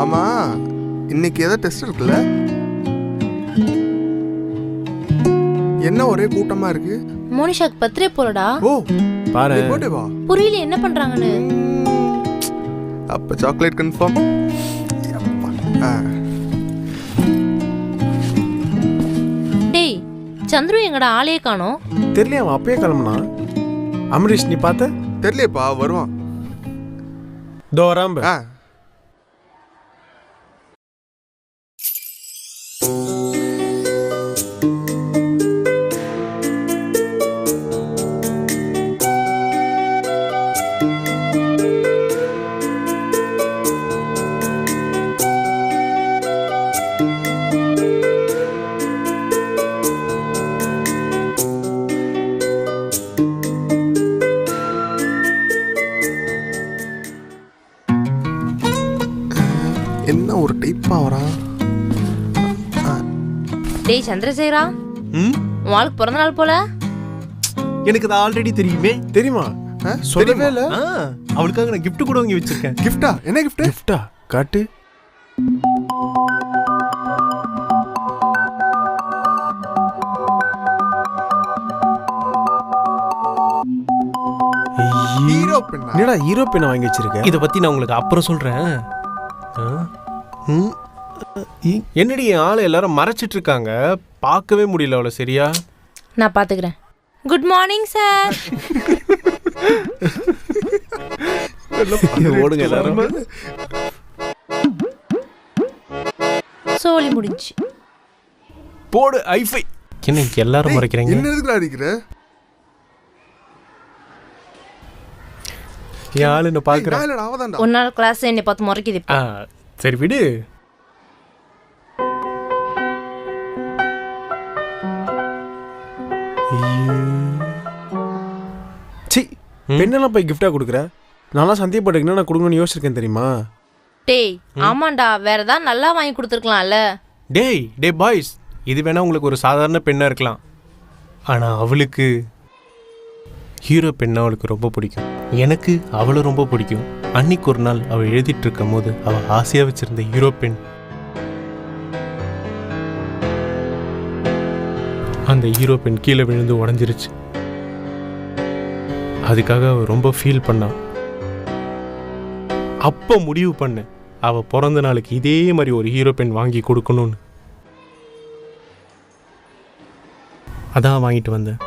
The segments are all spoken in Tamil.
ஆமா இன்னைக்கு ஏதோ டெஸ்ட் இருக்குல்ல? என்ன ஒரே கூட்டமா இருக்கு? மோனிஷாக்கு பர்த்டே போலடா. ஓ பாரு. பர்த்டே வா? புரியல என்ன பண்றாங்கன்னு? அப்ப சாக்லேட் கன்ஃபார்ம் டேய் சந்துரு எங்கடா ஆளையே காணோம்? தெரியல அவன் அப்பயே கிளம்புனா? அமரீஷ் நீ பார்த்த? தெரியலையப்பா வருவான். தோ வராம்ப ஆ. ஒரு டைப்பா வரான் டேய் சந்திரசேகரா? ம்? உன் ஆளுக்கு பிறந்த நாள் போல? எனக்கு அது ஆல்ரெடி தெரியுமே. தெரியுமா? சொல்லவே தெரியுமா? இல்ல அவளுக்காக நான் gift கூட வாங்கி வச்சிருக்கேன். கிஃப்டா என்ன கிஃப்ட் கிஃப்டா காட்டு. ஹீரோ பெண்ணா என்னடா ஹீரோ பெண்ணை வாங்கி வச்சிருக்க? இதை பத்தி நான் உங்களுக்கு அப்புறம் சொல்றேன். ஆ? என்னடி என் ஆளை எல்லாரும் மறைச்சிட்டு இருக்காங்க பார்க்கவே முடியல அவளை சரியா? நான் பாத்துக்கிறேன் குட் மார்னிங் சார் ஓடுங்க எல்லாரும். சோலி முடிஞ்சு. போடு ஐஃபை. என்ன எல்லாரும் மறைக்கிறீங்க? என்ன எதுக்குடா அடிக்கிற? என் ஆளு என்ன ஒரு நாள் கிளாஸ் என்னை பார்த்து முறைக்குது சரி விடு. சி. பெண்ணெல்லாம் போய் கிஃப்டா கொடுக்குற நான்லாம் சந்தேகப்பட்டுக்கினா நான் கொடுக்கணும்னு யோசிச்சிருக்கேன் தெரியுமா? டேய் ஆமாண்டா. வேற ஏதாவது நல்லா வாங்கி கொடுத்துருக்கலாம்ல. டேய் டே பாய்ஸ் இது வேணா உங்களுக்கு ஒரு சாதாரண பெண்ணா இருக்கலாம். ஆனா அவளுக்கு ஹீரோ பெண்ணா அவளுக்கு ரொம்ப பிடிக்கும். எனக்கு அவளை ரொம்ப பிடிக்கும். அன்னைக்கு ஒரு நாள் அவள் எழுதிட்டு இருக்கும் போது அவள் ஆசையா வச்சிருந்த ஹீரோ பெண் அந்த ஹீரோ பெண் கீழே விழுந்து உடஞ்சிருச்சு. அதுக்காக அவ ரொம்ப ஃபீல் பண்ணா. அப்போ முடிவு பண்ண அவ பிறந்த நாளுக்கு இதே மாதிரி ஒரு ஹீரோ பென் வாங்கி கொடுக்கணும்னு. அதான் வாங்கிட்டு வந்தேன்.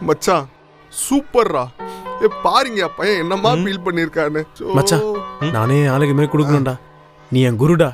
மச்சான் சூப்பர்ரா. பாருங்க பையன் என்னமா. ஃபீல் பண்ணிருக்கான்னு மச்சான். நானே ஆளுக்கு மாதிரி கொடுக்கணும்டா நீ என் குருடா